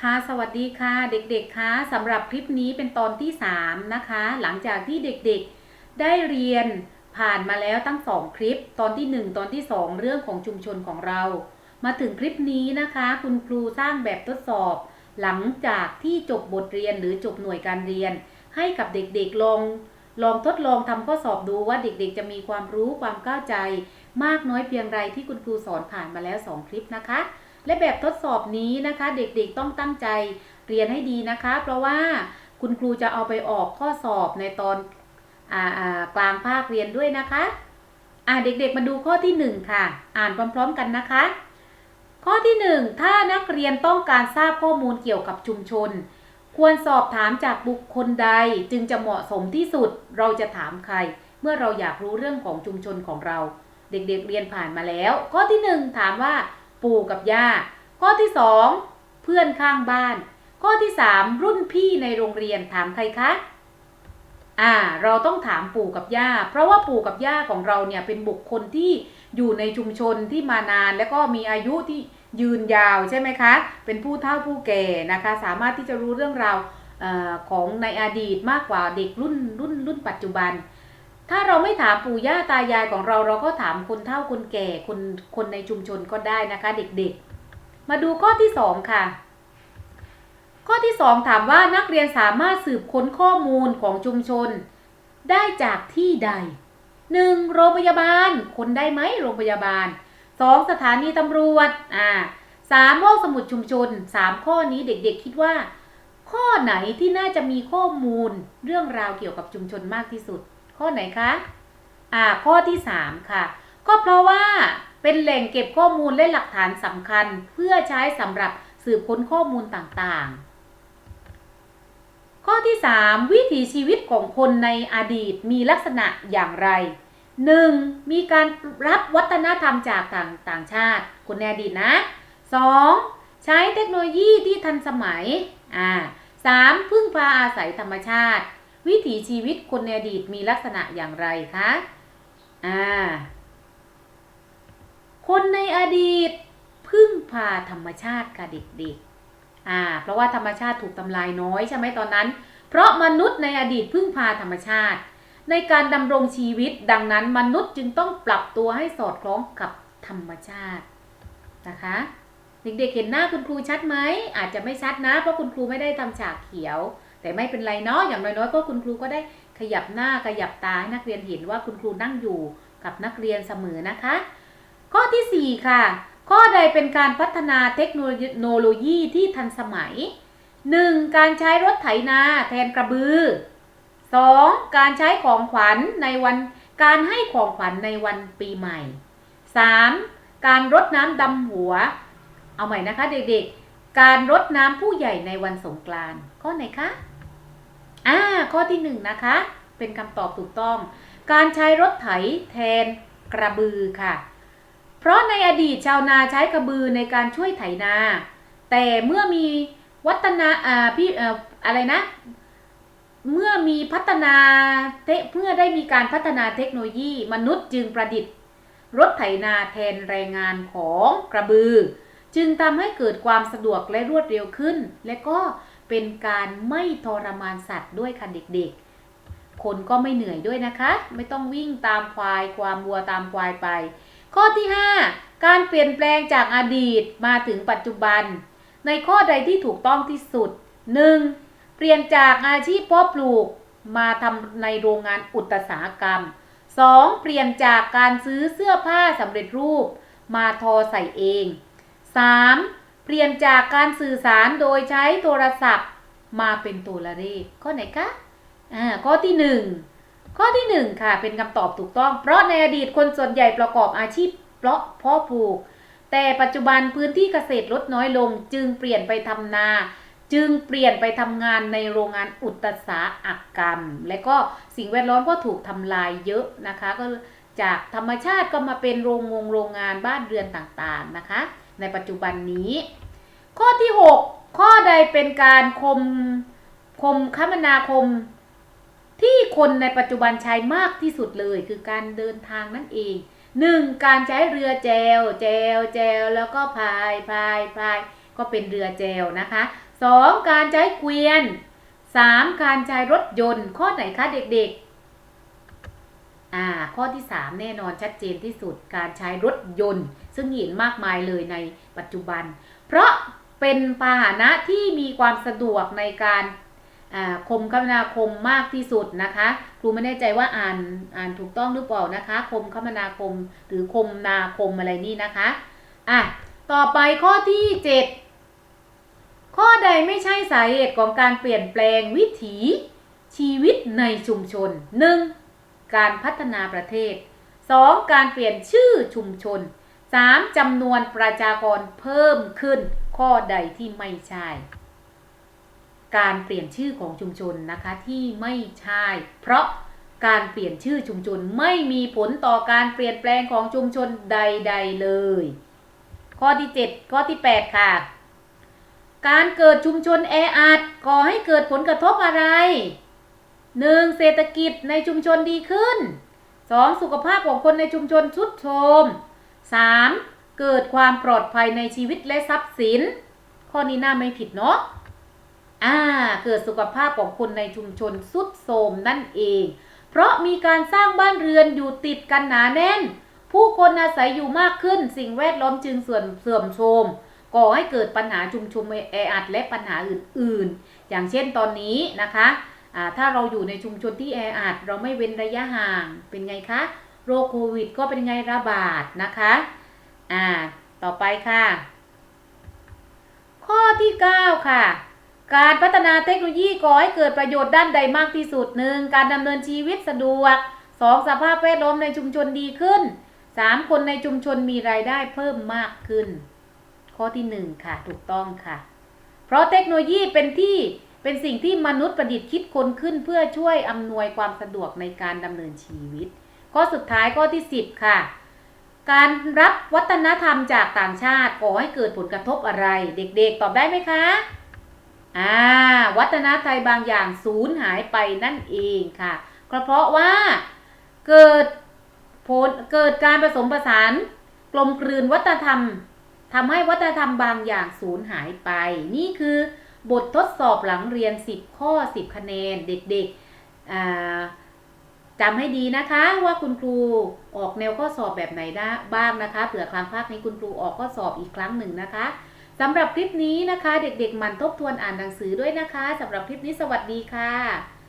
ค่ะสวัสดีค่ะเด็กๆคะสำหรับคลิปนี้เป็นตอนที่ 3 นะคะ หลังจากที่เด็กๆได้เรียนผ่านมาแล้วตั้ง 2 คลิป ตอนที่ 1 ตอนที่ 2 เรื่องของชุมชนของเรา มาถึงคลิปนี้นะคะ คุณครูสร้างแบบทดสอบ หลังจากที่จบบทเรียนหรือจบหน่วยการเรียน ให้กับเด็กๆลองลองทดลองทำข้อสอบดูว่าเด็กๆ จะมีความรู้ความเข้าใจ มากน้อยเพียงไรที่คุณครูสอนผ่านมาแล้ว 2 คลิปนะคะ และแบบทดสอบนี้นะคะ เด็กๆต้องตั้งใจเรียนให้ดีนะคะ เพราะว่าคุณครูจะเอาไปออกข้อสอบในตอนกลางภาคเรียนด้วยนะคะอ่าเด็กๆมาดูข้อที่ 1 ค่ะ อ่านพร้อมๆกันนะคะ ข้อที่ 1 ถ้านักเรียนต้องการทราบข้อมูลเกี่ยวกับชุมชน ควรสอบถามจากบุคคลใดจึงจะเหมาะสมที่สุด เราจะถามใคร เมื่อเราอยากรู้เรื่องของชุมชนของเรา เด็กๆเรียนผ่านมาแล้ว ข้อที่ 1 ถามว่า ปู่กับย่า ข้อที่2เพื่อนข้างบ้าน ข้อที่3รุ่นพี่ในโรงเรียนถามใครคะอ่าเราต้องถามปู่กับย่า เพราะว่าปู่กับย่าของเราเนี่ยเป็นบุคคลที่อยู่ในชุมชนที่มานาน แล้วก็มีอายุที่ยืนยาวใช่ไหมคะ เป็นผู้เฒ่าผู้แก่นะคะ สามารถที่จะรู้เรื่องราวอของในอดีตมากกว่าเด็กรุ่นรุ่นรุ่นปัจจุบัน ถ้าเราไม่ถามปู่ย่าตายายของเราเราก็ถามคนเฒ่าคนแก่คนคนในชุมชนก็ได้นะคะ เด็กๆ มาดูข้อที่สองค่ะ ข้อที่สองถามว่านักเรียนสามารถสืบค้นข้อมูลของชุมชน ได้จากที่ใด 1. โรงพยาบาล คนได้ไหมโรงพยาบาล 2. สถานีตำรวจอ่าสามห้องสมุดชุมชน3ข้อนี้เด็กๆ คิดว่า ข้อไหนที่น่าจะมีข้อมูลเรื่องราวเกี่ยวกับชุมชนมากที่สุด ข้อไหนคะอ่าข้อที่ 3 ค่ะ ก็เพราะว่าเป็นแหล่งเก็บข้อมูลและหลักฐานสำคัญ เพื่อใช้สำหรับสืบค้นข้อมูลต่างๆ ข้อที่ 3 วิถีชีวิตของคนในอดีตมีลักษณะอย่างไร 1. มีการรับวัฒนธรรมจากต่างต่างชาติ คนในอดีตนะ 2. ใช้เทคโนโลยีที่ทันสมัยอ่า 3. พึ่งพาอาศัยธรรมชาติ วิถีชีวิตคนในอดีตมีลักษณะอย่างไรคะอ่าคนในอดีตพึ่งพาธรรมชาติค่ะเด็กๆอ่า เพราะว่าธรรมชาติถูกทำลายน้อยใช่ไหมตอนนั้น เพราะมนุษย์ในอดีตพึ่งพาธรรมชาติ ในการดำรงชีวิตดังนั้นมนุษย์จึงต้องปรับตัวให้สอดคล้องกับธรรมชาตินะคะเด็กๆเห็นหน้าคุณครูชัดไหมอาจจะไม่ชัดนะ เพราะคุณครูไม่ได้ทำฉากเขียว แต่ไม่เป็นไรเนาะอย่างน้อยๆก็คุณครูก็ได้ขยับหน้าขยับตาให้นักเรียนเห็นว่าคุณครูนั่งอยู่กับนักเรียนเสมอนะคะ ข้อที่ 4 ค่ะ ข้อใดเป็นการพัฒนาเทคโนโลยีที่ทันสมัย 1. การใช้รถไถนาแทนกระบือ 2. การใช้ของขวัญในวันการให้ของขวัญในวันปีใหม่ 3. การรดน้ำดำหัว เอาใหม่นะคะเด็กๆ การรดน้ำผู้ใหญ่ในวันสงกรานต์ข้อไหนคะ อ่าข้อที่หนึ่งนะคะ เป็นคำตอบถูกต้อง การใช้รถไถแทนกระบือค่ะ เพราะในอดีตชาวนาใช้กระบือในการช่วยไถนา แต่เมื่อมีวัฒนาอ่าพี่เอ่ออะไรนะ เมื่อมีพัฒนาเทเพื่อได้มีการพัฒนาเทคโนโลยี มนุษย์จึงประดิษฐ์ รถไถนาแทนแรงงานของกระบือ จึงทำให้เกิดความสะดวกและรวดเร็วขึ้น และก็ เป็นการไม่ทรมานสัตว์ด้วยค่ะเด็กๆ คนก็ไม่เหนื่อยด้วยนะคะ ไม่ต้องวิ่งตามควายความวัวตามควายไป ข้อที่ 5 การเปลี่ยนแปลงจากอดีตมาถึงปัจจุบัน ในข้อใดที่ถูกต้องที่สุด 1. เปลี่ยนจากอาชีพเพาะปลูกมาทำในโรงงานอุตสาหกรรม 2. เปลี่ยนจากการซื้อเสื้อผ้าสำเร็จรูป มาทอใส่เอง 3. เปลี่ยนจากการสื่อสารโดยใช้โทรศัพท์มาเป็นตัวเลขข้อไหนคะอ่าข้อที่ 1 ข้อที่ 1 ค่ะ เป็นคำตอบถูกต้อง เพราะในอดีตคนส่วนใหญ่ประกอบอาชีพเพาะเพาะปลูก แต่ปัจจุบันพื้นที่เกษตรลดน้อยลง จึงเปลี่ยนไปทำนา จึงเปลี่ยนไปทำงานในโรงงานอุตสาหกรรม และก็สิ่งแวดล้อมก็ถูกทำลายเยอะนะคะ ก็จากธรรมชาติก็มาเป็นโรงงงโรงงานบ้านเรือนต่างๆนะคะ ในปัจจุบันนี้ ข้อที่ 6 ข้อใดเป็นการคมคมคมนาคม ที่คนในปัจจุบันใช้มากที่สุดเลย คือการเดินทางนั่นเอง 1. การใช้เรือแจว แจว แจว แล้วก็พายพายพายก็เป็นเรือแจวนะคะ 2. การใช้เกวียน 3. การใช้รถยนต์ ข้อไหนคะเด็กๆ อ่าข้อที่ 3 แน่นอนชัดเจนที่สุดการใช้รถยนต์ ซึ่งเห็นมากมายเลยในปัจจุบัน เพราะเป็นพาหนะที่มีความสะดวกในการอ่าคมคมนาคมมากที่สุดนะคะ ครูไม่แน่ใจว่าอ่านอ่านถูกต้องหรือเปล่านะคะ คมคมนาคมหรือคมนาคมอะไรนี่นะคะอะต่อไปข้อที่ 7 ข้อใดไม่ใช่สาเหตุของการเปลี่ยนแปลงวิถีชีวิตในชุมชน 1. การพัฒนาประเทศ 2. การเปลี่ยนชื่อชุมชน 3. จำนวนประชากรเพิ่มขึ้น ข้อใดที่ไม่ใช่ การเปลี่ยนชื่อของชุมชนนะคะที่ไม่ใช่ เพราะการเปลี่ยนชื่อชุมชนไม่มีผลต่อการเปลี่ยนแปลงของชุมชนใด ๆ เลย ข้อที่ 7 ข้อที่ 8 ค่ะ การเกิดชุมชนแออัดก่อให้เกิดผลกระทบอะไร 1. เศรษฐกิจในชุมชนดีขึ้น 2. สุขภาพของคนในชุมชนทรุดโทรม 3. เกิดความปลอดภัยในชีวิตและทรัพย์สิน ข้อนี้น่าไม่ผิดเนาะอ่า เกิดสุขภาพของคนในชุมชนสุดโทรมนั่นเอง เพราะมีการสร้างบ้านเรือนอยู่ติดกันหนาแน่น ผู้คนอาศัยอยู่มากขึ้น สิ่งแวดล้อมจึงเสื่อมเสื่อมโทรมก่อให้เกิดปัญหาชุมชนแออัดและปัญหาอื่นๆ อย่างเช่นตอนนี้นะคะ ถ้าเราอยู่ในชุมชนที่แออัดเราไม่เว้นระยะห่างเป็นไงคะ โรคโควิดก็เป็นไงระบาดนะคะอ่าต่อไปค่ะ ข้อที่ 9 ค่ะ การพัฒนาเทคโนโลยีก่อให้เกิดประโยชน์ด้านใดมากที่สุดหนึ่งการดำเนินชีวิตสะดวก 2. สภาพแวดล้อมในชุมชนดีขึ้น 3. คนในชุมชนมีรายได้เพิ่มมากขึ้น ข้อที่ 1 ค่ะ ถูกต้องค่ะ เพราะเทคโนโลยีเป็นที่ เป็นสิ่งที่มนุษย์ประดิษฐ์คิดค้นขึ้นเพื่อช่วยอำนวยความสะดวกในการดำเนินชีวิต ข้อสุดท้ายข้อที่ 10 ค่ะ การรับวัฒนธรรมจากต่างชาติก่อให้เกิดผลกระทบอะไร เด็กๆ ตอบได้ไหมคะอ่าวัฒนธรรมบางอย่างสูญหายไปนั่นเองค่ะก็เพราะว่าเกิดผลเกิดการผสมผสานกลมกลืนวัฒนธรรมทำให้วัฒนธรรมบางอย่างสูญหายไป นี่คือ บททดสอบหลังเรียน 10 ข้อ 10 คะแนน เด็กๆจำให้ดีนะคะว่าคุณครูออกแนวข้อสอบแบบไหนได้บ้างนะคะเผื่อครั้งภาคนี้คุณครูออกข้อสอบอีกครั้งหนึ่งนะคะสำหรับคลิปนี้นะคะ เด็กๆมันทบทวนอ่านหนังสือด้วยนะคะสำหรับคลิปนี้สวัสดีค่ะ